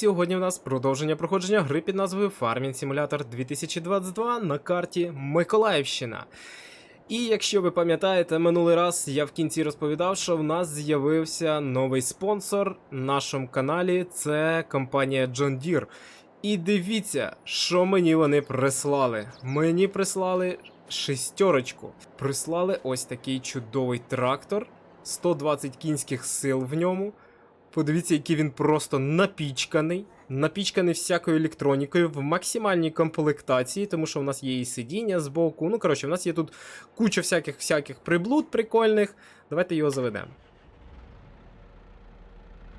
сьогодні в нас продовження проходження гри під назвою Farming Simulator 2022 на карті Миколаївщина. І якщо ви пам'ятаєте, минулий раз я в кінці розповідав, що в нас з'явився новий спонсор на нашому каналі це компанія John Deere. І дивіться, що мені вони прислали. Мені прислали шестерочку. Прислали ось такий чудовий трактор, 120 кінських сил в ньому. Подивіться, який він просто напічканий. Напічканий всякою електронікою в максимальній комплектації, тому що в нас є і сидіння збоку. Ну, коротше, в нас є тут куча всяких всяких приблуд прикольних. Давайте його заведемо.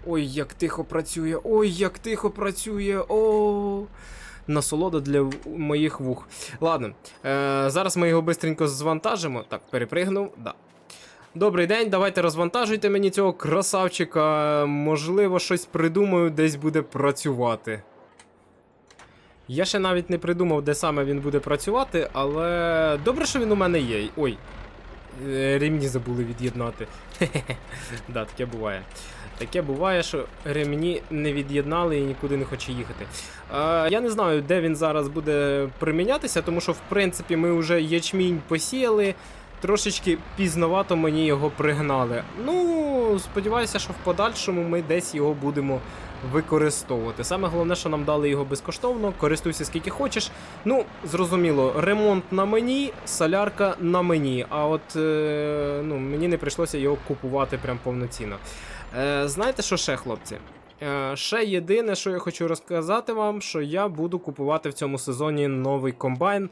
Ой, як тихо працює, ой, як тихо працює. О. Насолода для моїх вух. Ладно, е, зараз ми його бистренько звантажимо. Так, перепригнув. Да. Добрий день, давайте розвантажуйте мені цього красавчика. Можливо, щось придумаю, десь буде працювати. Я ще навіть не придумав, де саме він буде працювати, але добре, що він у мене є. Ой. е, Ремні забули від'єднати. Да, таке буває. Таке буває, що ремні не від'єднали і нікуди не хоче їхати. Е, я не знаю, де він зараз буде примінятися, тому що, в принципі, ми вже ячмінь посіяли. Трошечки пізновато мені його пригнали. Ну, сподіваюся, що в подальшому ми десь його будемо використовувати. Саме головне, що нам дали його безкоштовно, користуйся скільки хочеш. Ну, зрозуміло, ремонт на мені, солярка на мені. А от е, ну, мені не прийшлося його купувати прям повноцінно. Е, знаєте, що ще, хлопці? Е, ще єдине, що я хочу розказати вам, що я буду купувати в цьому сезоні новий комбайн.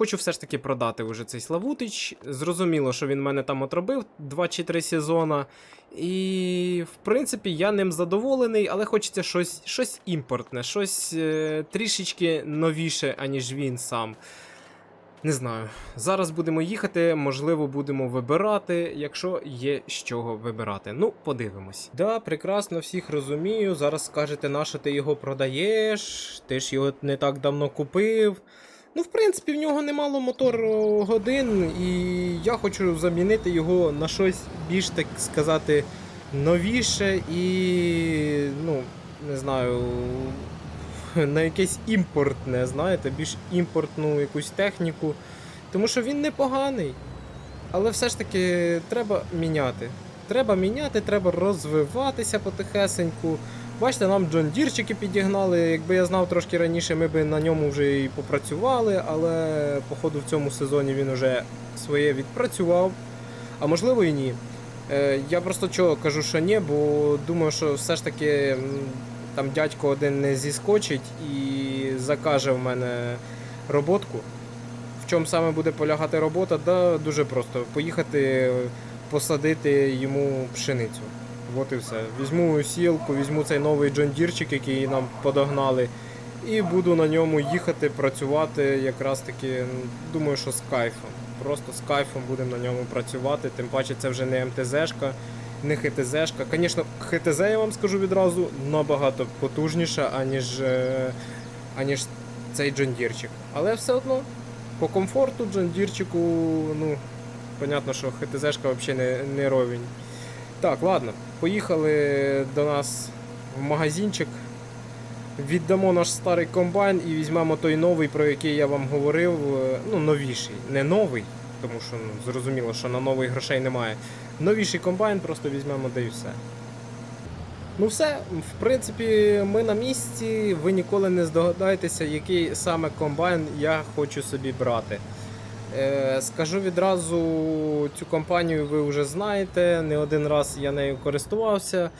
Хочу все ж таки продати вже цей Славутич. Зрозуміло, що він мене там отробив 2 чи 3 сезона. І, в принципі, я ним задоволений, але хочеться щось, щось імпортне, щось е, трішечки новіше, аніж він сам. Не знаю. Зараз будемо їхати, можливо, будемо вибирати, якщо є з чого вибирати. Ну, подивимось. Да, прекрасно, всіх розумію. Зараз скажете, на що ти його продаєш, ти ж його не так давно купив. Ну, в принципі, в нього немало мотор годин, і я хочу замінити його на щось більш, так сказати, новіше і, ну, не знаю, на якесь імпортне, знаєте, більш імпортну якусь техніку. Тому що він непоганий. Але все ж таки треба міняти. Треба міняти, треба розвиватися потихесеньку. Бачите, нам Джон Дірчики підігнали. Якби я знав трошки раніше, ми б на ньому вже і попрацювали, але походу в цьому сезоні він вже своє відпрацював. А можливо і ні. Е, я просто чого кажу, що ні, бо думаю, що все ж таки там дядько один не зіскочить і закаже в мене роботку. В чому саме буде полягати робота? Да, дуже просто. Поїхати посадити йому пшеницю. От і все. Візьму сілку, візьму цей новий джондірчик, який нам подогнали, і буду на ньому їхати, працювати якраз таки, думаю, що з кайфом. Просто з кайфом будемо на ньому працювати. Тим паче це вже не МТЗшка, не ХТЗшка. Звісно, ХТЗ, я вам скажу відразу, набагато потужніша, аніж, е, аніж цей джондірчик. Але все одно, по комфорту джондірчику, ну, понятно, що ХТЗшка взагалі не, не ровень. Так, ладно, поїхали до нас в магазинчик. Віддамо наш старий комбайн і візьмемо той новий, про який я вам говорив. е, Ну, новіший. Не новий, тому що ну, зрозуміло, що на новий грошей немає. Новіший комбайн просто візьмемо да і все. Ну все, в принципі, ми на місці. Ви ніколи не здогадаєтеся, який саме комбайн я хочу собі брати. Е, скажу відразу, цю компанію ви вже знаєте, не один раз я нею користувався,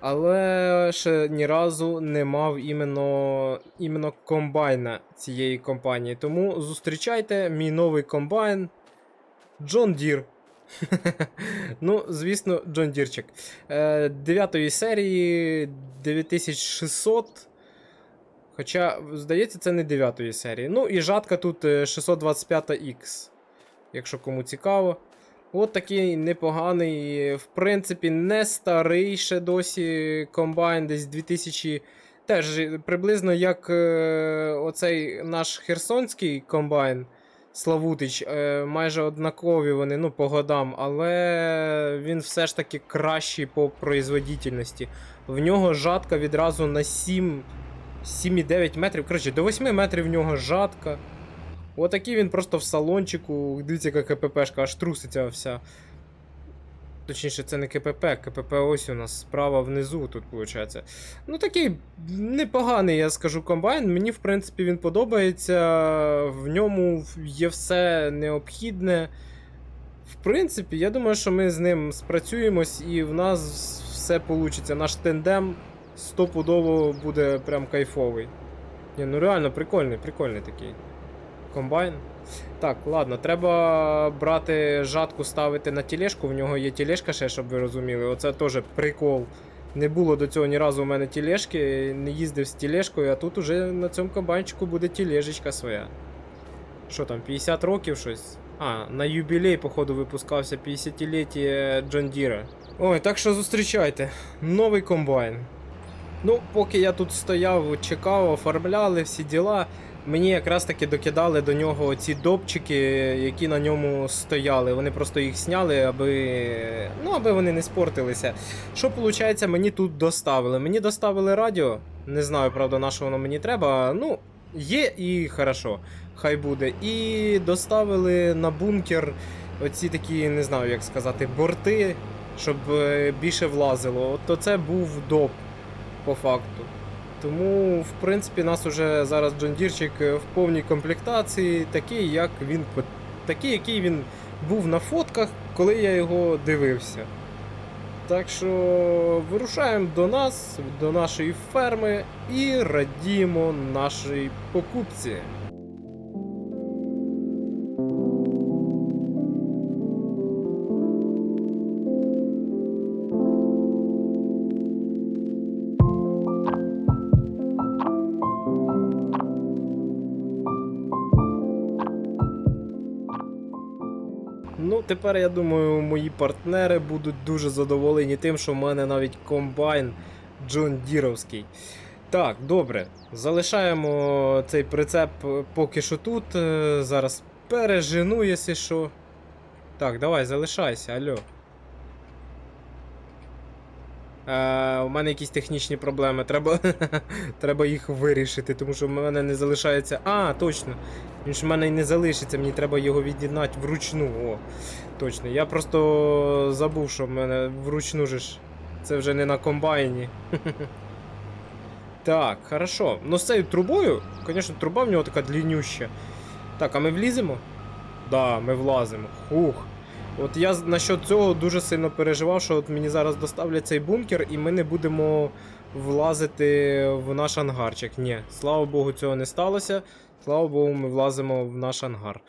але ще ні разу не мав іменно, іменно комбайна цієї компанії. Тому зустрічайте мій новий комбайн John Deere. ну, звісно, Джон Дірчик. Е, 9 серії 9600. Хоча, здається, це не 9 серії. Ну і жатка тут е, 625X. Якщо кому цікаво. От такий непоганий, в принципі, не старий ще досі комбайн, десь 2000. Теж приблизно як е, оцей наш херсонський комбайн. Славутич. Е, майже однакові вони, ну, по годам, але він все ж таки кращий по производительності. В нього жатка відразу на 7, 7,9 метрів. Коротше, до 8 метрів в нього жатка. Отакий він просто в салончику. Дивіться, яка КППшка, аж труситься вся. Точніше, це не КПП, КПП ось у нас справа внизу тут виходить. Ну, такий непоганий, я скажу, комбайн. Мені, в принципі, він подобається. В ньому є все необхідне. В принципі, я думаю, що ми з ним спрацюємось і в нас все вийде. Наш тендем стопудово буде прям кайфовий. Ні, ну реально прикольний, прикольний такий комбайн. Так, ладно, треба брати жатку, ставити на тележку. В нього є тележка ще, щоб ви розуміли. Оце теж прикол. Не було до цього ні разу у мене тележки, не їздив з тележкою, а тут уже на цьому комбайнчику буде тележечка своя. Що там, 50 років щось? А, на юбілей, походу, випускався 50-ліття Джон Діра. Ой, так що зустрічайте. Новий комбайн. Ну, поки я тут стояв, чекав, оформляли всі діла. Мені якраз таки докидали до нього ці допчики, які на ньому стояли. Вони просто їх зняли, аби. Ну, аби вони не спортилися. Що виходить, мені тут доставили? Мені доставили радіо. Не знаю, правда, на що воно мені треба. Ну, є і хорошо, хай буде. І доставили на бункер оці такі, не знаю, як сказати, борти, щоб е, більше влазило. От то це був доп по факту. Тому, в принципі, нас уже зараз Джондірчик в повній комплектації, такий, як він такий, який він був на фотках, коли я його дивився. Так що вирушаємо до нас, до нашої ферми і радіємо нашій покупці. Тепер я думаю, мої партнери будуть дуже задоволені тим, що в мене навіть комбайн Джон Діровський. Так, добре. Залишаємо цей прицеп поки що тут. Е, Зараз пережену, якщо що. Так, давай, залишайся, алло. Е, у мене якісь технічні проблеми. Треба, треба їх вирішити, тому що в мене не залишається. А, точно. Він ж в мене і не залишиться, мені треба його від'єднати вручну. О, точно. Я просто забув, що в мене вручну ж. Це вже не на комбайні. Так, хорошо. Ну з цією трубою, звісно, труба в нього така длиннюща. Так, а ми вліземо? Да, ми влазимо. Хух. От я насчет цього дуже сильно переживав, що от мені зараз доставлять цей бункер, і ми не будемо влазити в наш ангарчик. Ні, слава Богу, цього не сталося. Слава Богу, ми влазимо в наш ангар.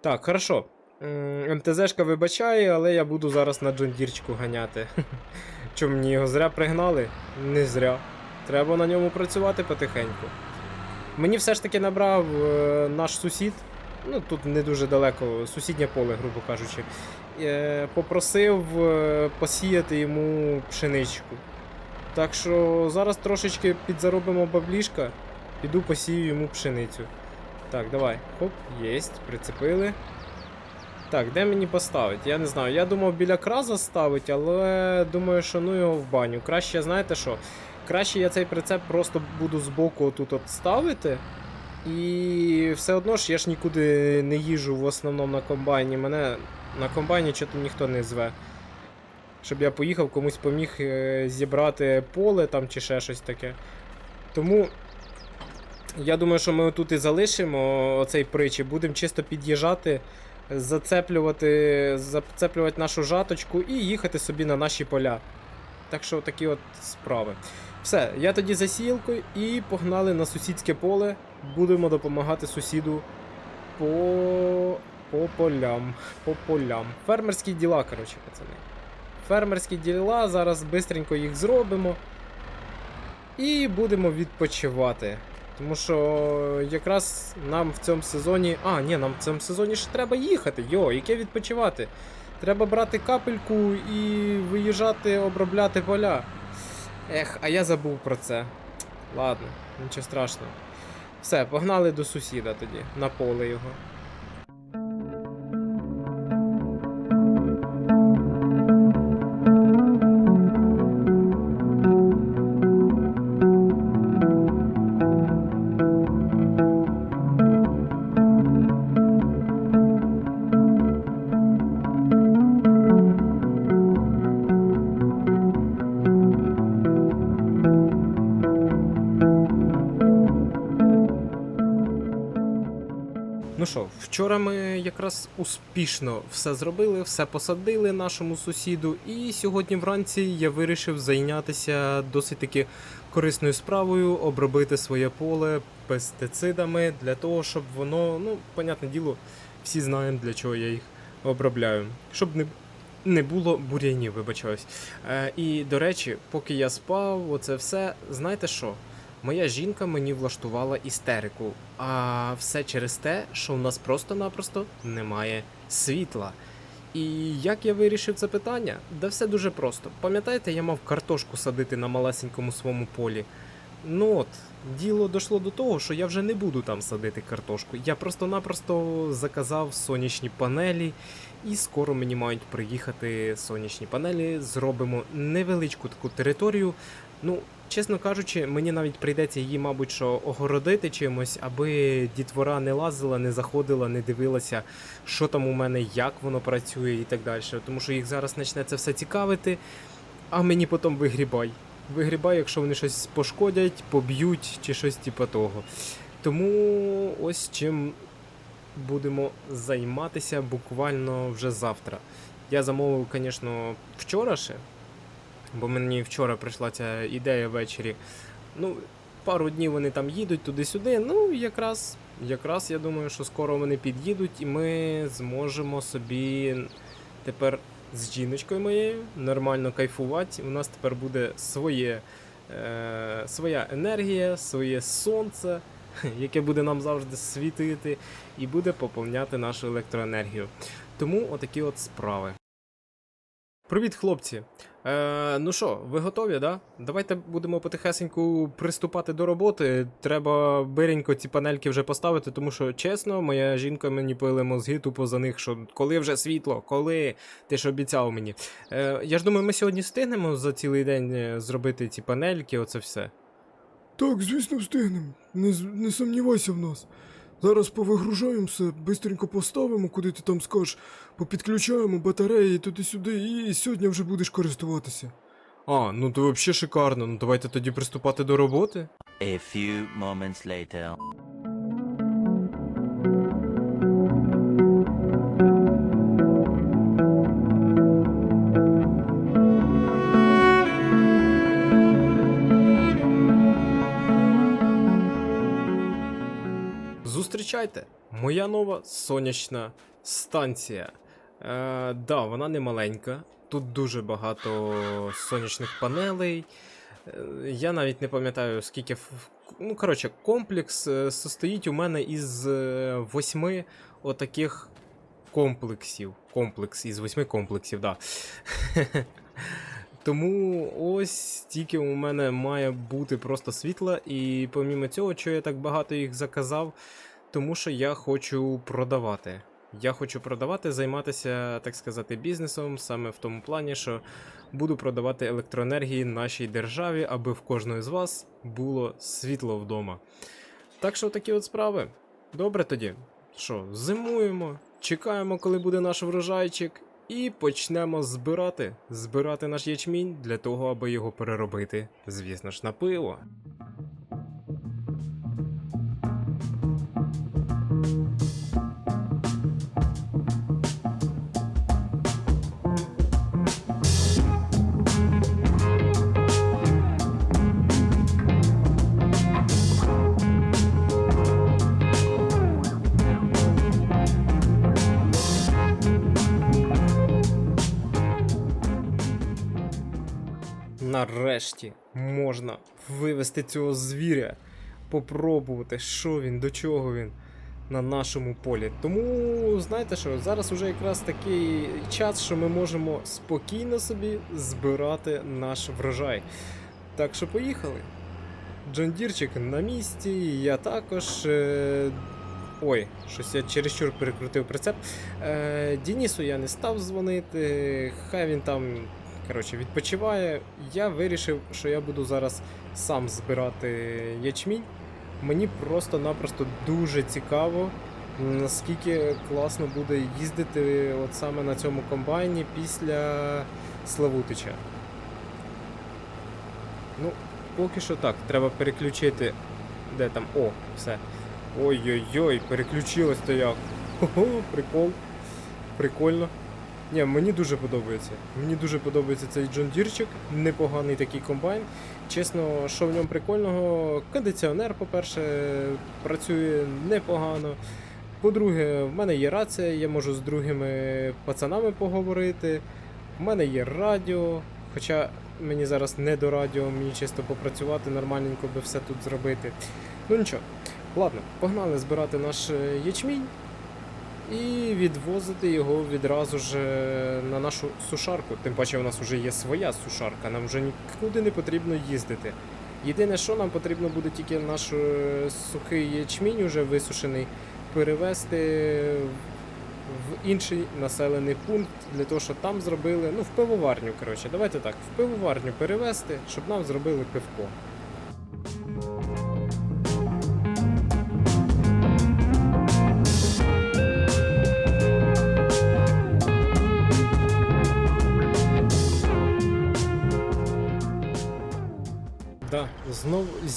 Так, хорошо. МТЗшка вибачає, але я буду зараз на Джондірчику ганяти. Чому мені його зря пригнали? Не зря. Треба на ньому працювати потихеньку. Мені все ж таки набрав е, наш сусід. Ну, тут не дуже далеко, сусіднє поле, грубо кажучи. Е, попросив е, посіяти йому пшеничку. Так що зараз трошечки підзаробимо баблішка, піду посію йому пшеницю. Так, давай. Хоп, єсть, прицепили. Так, де мені поставити? Я не знаю. Я думав біля краза ставити, але думаю, що ну його в баню. Краще, знаєте що? Краще я цей прицеп просто буду збоку тут от ставити. І все одно ж я ж нікуди не їжу в основному на комбайні. Мене на комбайні чого ніхто не зве. Щоб я поїхав, комусь поміг е, зібрати поле там чи ще щось таке. Тому я думаю, що ми тут і залишимо оцей притчі, будемо чисто під'їжджати, зацеплювати, зацеплювати нашу жаточку і їхати собі на наші поля. Так що такі от справи. Все, я тоді за сіялкою і погнали на сусідське поле. Будемо допомагати сусіду по, по полям. По полям. Фермерські діла, коротше, пацани. Фермерські діла, зараз швидко їх зробимо. І будемо відпочивати. Тому що якраз нам в цьому сезоні. А, ні, нам в цьому сезоні ще треба їхати. Йо, яке відпочивати? Треба брати капельку і виїжджати, обробляти поля. Ех, а я забув про це. Ладно, нічого страшного. Все, погнали до сусіда тоді, на поле його. Вчора ми якраз успішно все зробили, все посадили нашому сусіду, і сьогодні вранці я вирішив зайнятися досить таки корисною справою, обробити своє поле пестицидами для того, щоб воно, ну, понятне діло, всі знаємо для чого я їх обробляю. Щоб не, не було бур'янів, вибачаюсь. Е, і до речі, поки я спав, оце все, знаєте що? Моя жінка мені влаштувала істерику, а все через те, що в нас просто-напросто немає світла. І як я вирішив це питання? Да все дуже просто. Пам'ятаєте, я мав картошку садити на малесенькому своєму полі. Ну от, діло дійшло до того, що я вже не буду там садити картошку. Я просто-напросто заказав сонячні панелі, і скоро мені мають приїхати сонячні панелі. Зробимо невеличку таку територію. Ну, чесно кажучи, мені навіть прийдеться її, мабуть, що огородити чимось, аби дітвора не лазила, не заходила, не дивилася, що там у мене, як воно працює і так далі. Тому що їх зараз почне це все цікавити, а мені потім вигрібай. Вигрібай, якщо вони щось пошкодять, поб'ють чи щось типу того. Тому ось чим будемо займатися буквально вже завтра. Я замовив, звісно, вчора ще, бо мені вчора прийшла ця ідея ввечері. Ну, пару днів вони там їдуть туди-сюди. Ну, якраз, якраз я думаю, що скоро вони під'їдуть, і ми зможемо собі тепер з жіночкою моєю нормально кайфувати. У нас тепер буде своє, е, своя енергія, своє сонце, яке буде нам завжди світити, і буде поповняти нашу електроенергію. Тому отакі от справи. Привіт, хлопці. Е, ну що, ви готові, да? Давайте будемо потихесеньку приступати до роботи. Треба биренько ці панельки вже поставити, тому що чесно, моя жінка мені пили мозги тупо за них, що коли вже світло, коли ти ж обіцяв мені. Е, я ж думаю, ми сьогодні встигнемо за цілий день е, зробити ці панельки, оце все. Так, звісно, встигнемо. Не, не сумнівайся в нас. Зараз повигружаємося, бистренько поставимо, куди ти там скажеш, попідключаємо батареї туди-сюди, і сьогодні вже будеш користуватися. А, ну то взагалі шикарно. Ну давайте тоді приступати до роботи. A few moments later. Зустрічайте, моя нова сонячна станція. Е, да, вона не маленька. Тут дуже багато сонячних панелей. Е, я навіть не пам'ятаю, скільки. Ну, коротше, комплекс е, состоїть у мене із е, восьми отаких комплексів. Комплекс із восьми комплексів, да. Тому ось тільки у мене має бути просто світла, і помімо цього, що я так багато їх заказав, тому що я хочу продавати. Я хочу продавати, займатися, так сказати, бізнесом саме в тому плані, що буду продавати електроенергії нашій державі, аби в кожного з вас було світло вдома. Так що такі от справи. Добре тоді. Що, зимуємо, чекаємо, коли буде наш врожайчик, і почнемо збирати. Збирати наш ячмінь для того, аби його переробити, звісно ж, на пиво. Нарешті можна вивести цього звіря, попробувати, що він, до чого він на нашому полі. Тому, знаєте що, зараз уже якраз такий час, що ми можемо спокійно собі збирати наш врожай. Так що поїхали. Джондірчик на місці, я також. Е... Ой, щось я чересчур перекрутив прицеп. Е... Дінісу я не став дзвонити, хай він там коротше, відпочиває. Я вирішив, що я буду зараз сам збирати ячмінь. Мені просто-напросто дуже цікаво, наскільки класно буде їздити от саме на цьому комбайні після Славутича. Ну, поки що так, треба переключити. Де там? О, все. Ой-ой-ой, переключилось то як. Хо-хо, прикол. Прикольно. Ні, мені дуже подобається. Мені дуже подобається цей Джон Дірчик, непоганий такий комбайн. Чесно, що в ньому прикольного, кондиціонер, по-перше, працює непогано. По-друге, в мене є рація, я можу з другими пацанами поговорити. У мене є радіо, хоча мені зараз не до радіо, мені чисто попрацювати, нормальненько би все тут зробити. Ну нічого, ладно, погнали збирати наш е, ячмінь і відвозити його відразу ж е, на нашу сушарку. Тим паче у нас вже є своя сушарка, нам вже нікуди не потрібно їздити. Єдине, що нам потрібно буде тільки наш е, сухий ячмінь, уже висушений, перевезти в інший населений пункт для того, щоб там зробили, ну, в пивоварню, коротше, давайте так, в пивоварню перевезти, щоб нам зробили пивко.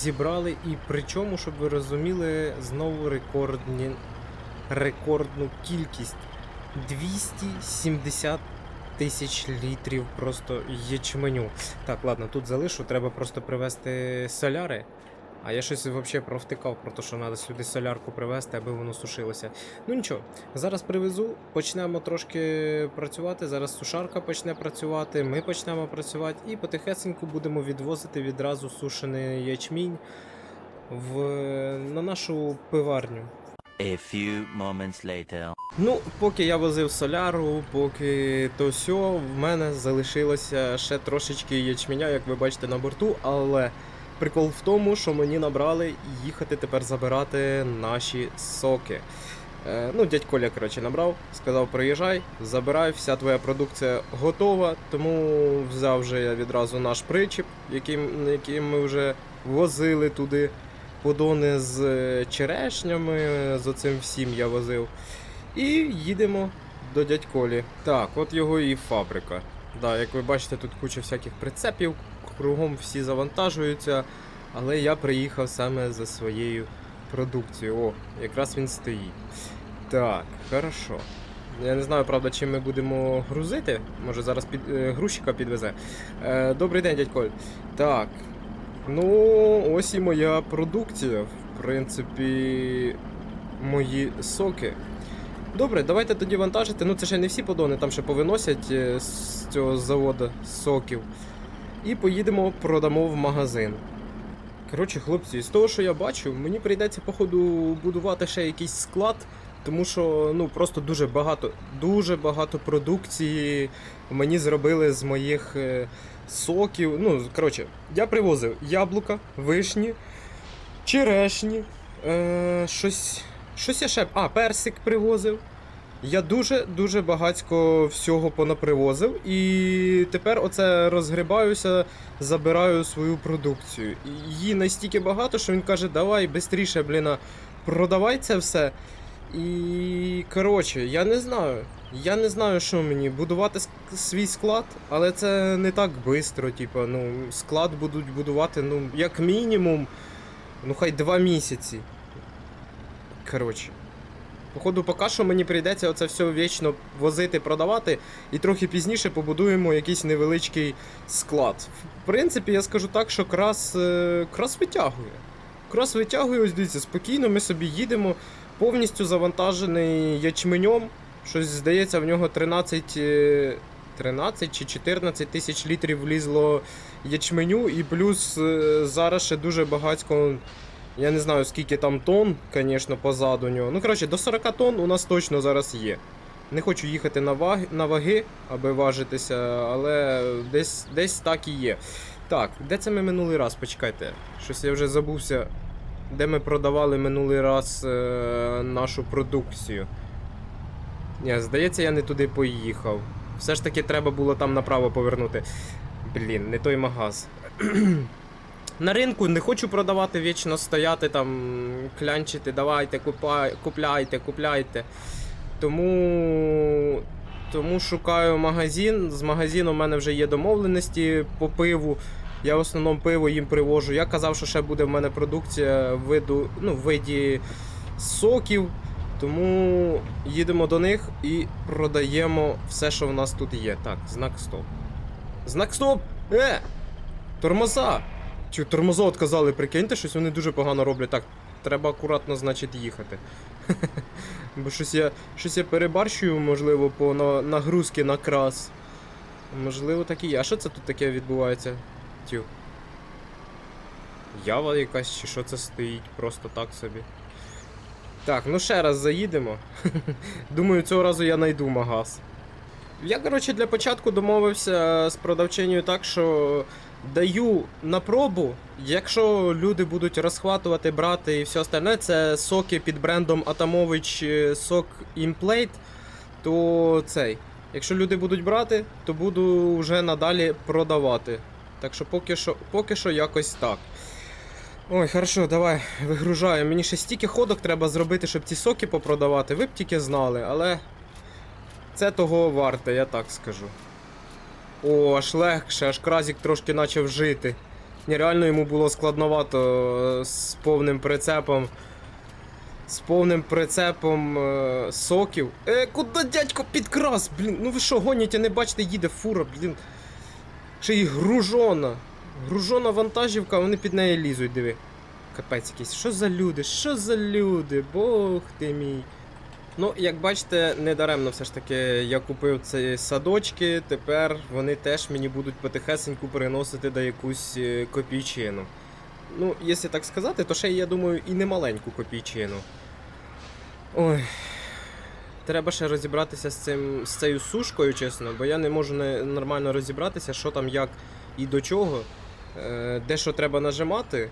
Зібрали і причому, щоб ви розуміли, знову рекордні, рекордну кількість 270 тисяч літрів просто ячменю. Так, ладно, тут залишу, треба просто привезти соляри. А я щось взагалі провтикав про те, що треба сюди солярку привезти, аби воно сушилося. Ну нічого, зараз привезу, почнемо трошки працювати. Зараз сушарка почне працювати, ми почнемо працювати і потихесеньку будемо відвозити відразу сушений ячмінь в, на нашу пиварню. A few moments later. Ну, поки я возив соляру, поки то сьо, в мене залишилося ще трошечки ячменя, як ви бачите, на борту, але прикол в тому, що мені набрали їхати тепер забирати наші соки. Е, ну, дядь Коля, коротше, набрав, сказав, приїжджай, забирай, вся твоя продукція готова, тому взяв вже я відразу наш причіп, яким, яким ми вже возили туди подони з е, черешнями, з оцим всім я возив. І їдемо до дядь Колі. Так, от його і фабрика. Да, як ви бачите, тут куча всяких прицепів, кругом всі завантажуються, але я приїхав саме за своєю продукцією. О, якраз він стоїть. Так, хорошо. Я не знаю, правда, чим ми будемо грузити. Може зараз під, е, грузчика підвезе. Е, добрий день, дядь Коль. Так. Ну, ось і моя продукція. В принципі, мої соки. Добре, давайте тоді вантажити. Ну це ще не всі подони, там ще повиносять е, з цього заводу соків. І поїдемо, продамо в магазин. Коротше, хлопці, з того, що я бачу, мені прийдеться, походу, будувати ще якийсь склад, тому що ну просто дуже багато, дуже багато продукції мені зробили з моїх е, соків. Ну, коротше, я привозив яблука, вишні, черешні, е, щось. Щось я ще. А, персик привозив. Я дуже-дуже багатько всього понапривозив. І тепер оце розгрібаюся, забираю свою продукцію. Її настільки багато, що він каже, давай швидше, бліна, продавай це все. І коротше, я не знаю. Я не знаю, що мені будувати свій склад, але це не так швидко. Типу, ну, склад будуть будувати, ну, як мінімум, ну хай два місяці. Коротше. Походу, поки що мені прийдеться оце все вічно возити, продавати, і трохи пізніше побудуємо якийсь невеличкий склад. В принципі, я скажу так, що крас, е, крас витягує. Крас витягує, ось дивіться, спокійно ми собі їдемо, повністю завантажений ячменем. Щось здається, в нього 13, е, 13 чи 14 тисяч літрів влізло ячменю, і плюс е, зараз ще дуже багатько. Я не знаю, скільки там тонн, звісно, позаду нього. Ну, коротше, до 40 тонн у нас точно зараз є. Не хочу їхати на ваги, на ваги, аби важитися, але десь, десь так і є. Так, де це ми минулий раз? Почекайте. Щось я вже забувся, де ми продавали минулий раз е, нашу продукцію. Ні, здається, я не туди поїхав. Все ж таки треба було там направо повернути. Блін, не той магаз. На ринку не хочу продавати, вічно стояти там, клянчити, давайте, купай, купляйте, купляйте. Тому, тому шукаю магазин. З магазином в мене вже є домовленості по пиву. Я в основному пиво їм привожу. Я казав, що ще буде в мене продукція в виду, ну, виді соків. Тому їдемо до них і продаємо все, що в нас тут є. Так, знак стоп. Знак стоп! Е! Тормоза! Чи тормоза отказали, прикиньте, щось вони дуже погано роблять. Так, треба акуратно, значить, їхати. Бо щось я, щось я перебарщую, можливо, по на, нагрузки на крас. Можливо, так і. А що це тут таке відбувається? Тю. Ява якась, чи що це стоїть, просто так собі. Так, ну ще раз заїдемо. Думаю, цього разу я знайду магаз. Я, коротше, для початку домовився з продавчиною так, що даю на пробу. Якщо люди будуть розхватувати, брати і все остальне, це соки під брендом Атамович е, Сок Імплейт, то цей. Якщо люди будуть брати, то буду вже надалі продавати. Так що поки що, поки що якось так. Ой, хорошо, давай вигружаю. Мені ще стільки ходок треба зробити, щоб ці соки попродавати. Ви б тільки знали, але це того варте, я так скажу. О, аж легше, аж кразік трошки почав жити. Нереально йому було складновато е, з повним прицепом. З повним прицепом е, соків. Е, куди дядько підкрас? Блін, ну ви що, гоніте, не бачите, їде фура, блін. Ще й гружона. Гружона вантажівка, вони під неї лізуть, диви. Капець якийсь. Що за люди? Що за люди? Бог ти мій. Ну, як бачите, недаремно все ж таки я купив ці садочки, тепер вони теж мені будуть потихесеньку переносити до якусь е, копійчину. Ну, якщо так сказати, то ще я думаю і не маленьку копійчину. Ой. Треба ще розібратися з цим з цією сушкою, чесно, бо я не можу не, нормально розібратися, що там, як і до чого, е, де що треба нажимати,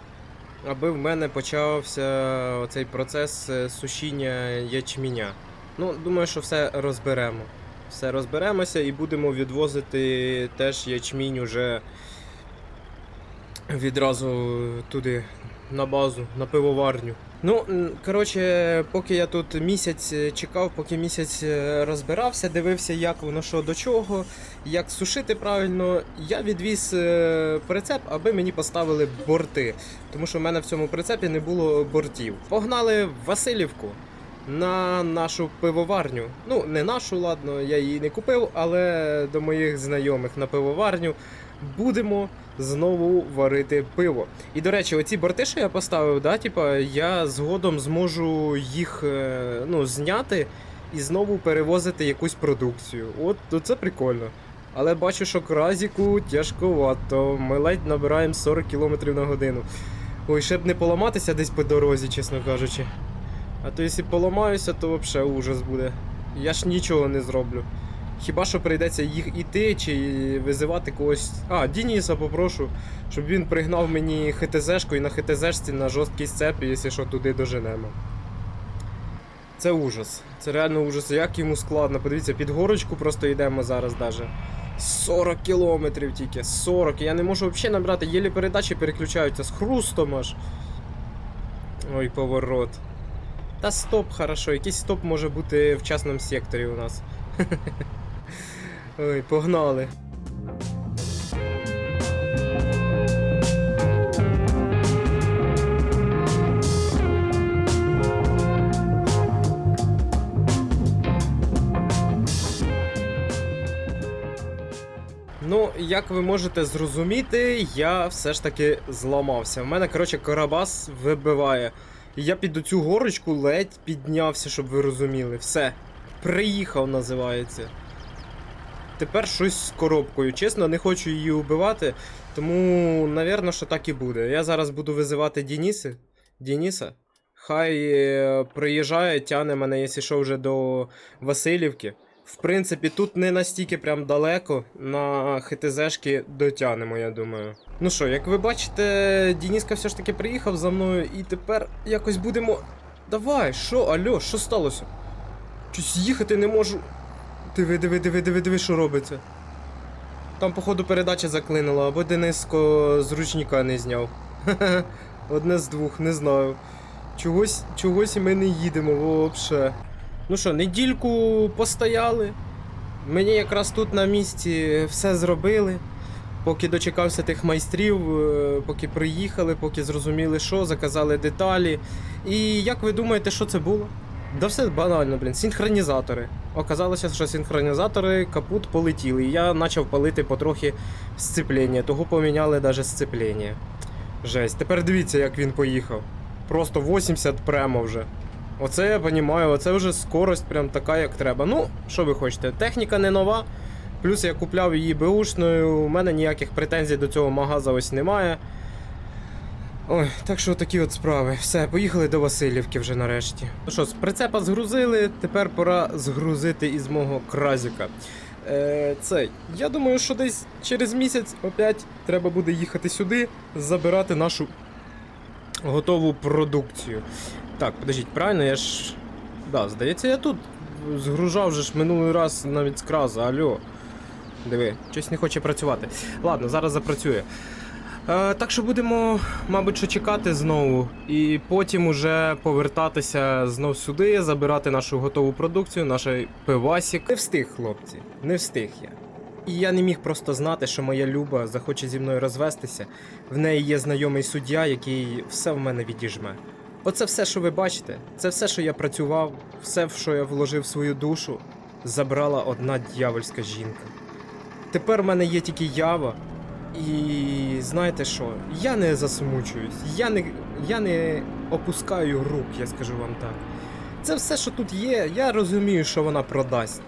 аби в мене почався цей процес е, сушіння ячменя. Ну, думаю, що все розберемо. Все розберемося і будемо відвозити теж ячмінь уже відразу туди, на базу, на пивоварню. Ну, коротше, поки я тут місяць е, чекав, поки місяць е, розбирався, дивився, як воно що до чого, як сушити правильно, я відвіз е, прицеп, аби мені поставили борти. Тому що в мене в цьому прицепі не було бортів. Погнали в Васильівку на нашу пивоварню. Ну, не нашу, ладно, я її не купив, але до моїх знайомих на пивоварню будемо знову варити пиво. І до речі, оці борти, що я поставив, да, типа, я згодом зможу їх е, ну, зняти і знову перевозити якусь продукцію. От то це прикольно. Але бачу, що кразіку тяжковато. Ми ледь набираємо 40 км на годину. Ой, ще б не поламатися десь по дорозі, чесно кажучи. А то якщо поламаюся, то взагалі ужас буде. Я ж нічого не зроблю. Хіба що прийдеться їх іти чи визивати когось. А, Дініса попрошу, щоб він пригнав мені ХТЗшку і на ХТЗшці на жорсткій сцепі, якщо що туди доженемо. Це ужас. Це реально ужас. Як йому складно. Подивіться, під горочку просто йдемо зараз даже. 40 кілометрів тільки. 40. Я не можу взагалі набрати, єлі передачі переключаються з хрустом аж. Ой, поворот. Та стоп, хорошо, якийсь стоп може бути в частному секторі у нас. Ой, погнали. Ну, як ви можете зрозуміти, я все ж таки зламався. У мене, коротше, карабас вибиває. І я під цю горочку ледь піднявся, щоб ви розуміли. Все. Приїхав, називається. Тепер щось з коробкою. Чесно, не хочу її вбивати, тому, напевно, що так і буде. Я зараз буду визивати Дініси. Дініса. Хай е, приїжджає, тяне мене, якщо що, вже до Васильівки. В принципі, тут не настільки прям далеко. На ХТЗшки дотянемо, я думаю. Ну що, як ви бачите, Дініска все ж таки приїхав за мною, і тепер якось будемо. Давай, що, алло, що сталося? Щось їхати не можу. Диви, диви, диви, диви, диви, що робиться. Там, походу, передача заклинила, або Дениско з ручника не зняв. Одне з двох, не знаю. Чогось, чогось і ми не їдемо вообще. Ну що, недільку постояли. Мені якраз тут на місці все зробили. Поки дочекався тих майстрів, е, поки приїхали, поки зрозуміли, що, заказали деталі. І як ви думаєте, що це було? Да все банально, блін, синхронізатори. Оказалося, що синхронізатори капут полетіли. І я почав палити потрохи сцеплення, того поміняли навіть сцеплення. Жесть. Тепер дивіться, як він поїхав. Просто 80 прямо вже. Оце я розумію, оце вже скорость прям така, як треба. Ну, що ви хочете? Техніка не нова. Плюс я купляв її беушною, у мене ніяких претензій до цього магаза ось немає. Ой, так що такі от справи. Все, поїхали до Васильівки вже нарешті. Ну що, з прицепа згрузили, тепер пора згрузити із мого кразіка. Е, це, я думаю, що десь через місяць опять треба буде їхати сюди, забирати нашу готову продукцію. Так, подождіть, правильно, я ж. Да, здається, я тут згружав же ж минулий раз навіть з краза, алло. Диви, щось не хоче працювати. Ладно, зараз запрацює. Е, так що будемо, мабуть, що чекати знову, і потім уже повертатися знов сюди, забирати нашу готову продукцію, наш пивасік. Не встиг, хлопці, не встиг я. І я не міг просто знати, що моя Люба захоче зі мною розвестися. В неї є знайомий суддя, який все в мене відіжме. Оце все, що ви бачите, це все, що я працював, все, в що я вложив свою душу, забрала одна дьявольська жінка. Тепер в мене є тільки ява, і знаєте що? Я не засмучуюсь, я не, я не опускаю рук, я скажу вам так. Це все, що тут є, я розумію, що вона продасть.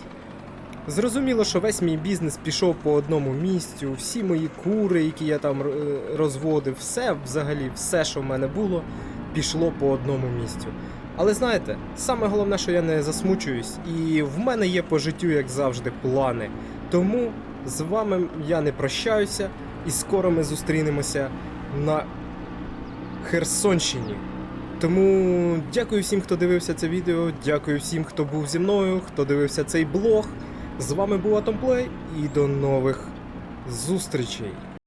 Зрозуміло, що весь мій бізнес пішов по одному місцю, всі мої кури, які я там е, розводив, все взагалі, все, що в мене було, пішло по одному місцю. Але знаєте, саме головне, що я не засмучуюсь, і в мене є по життю, як завжди, плани. Тому з вами я не прощаюся, і скоро ми зустрінемося на Херсонщині. Тому дякую всім, хто дивився це відео, дякую всім, хто був зі мною, хто дивився цей блог. З вами був Атомплей і до нових зустрічей.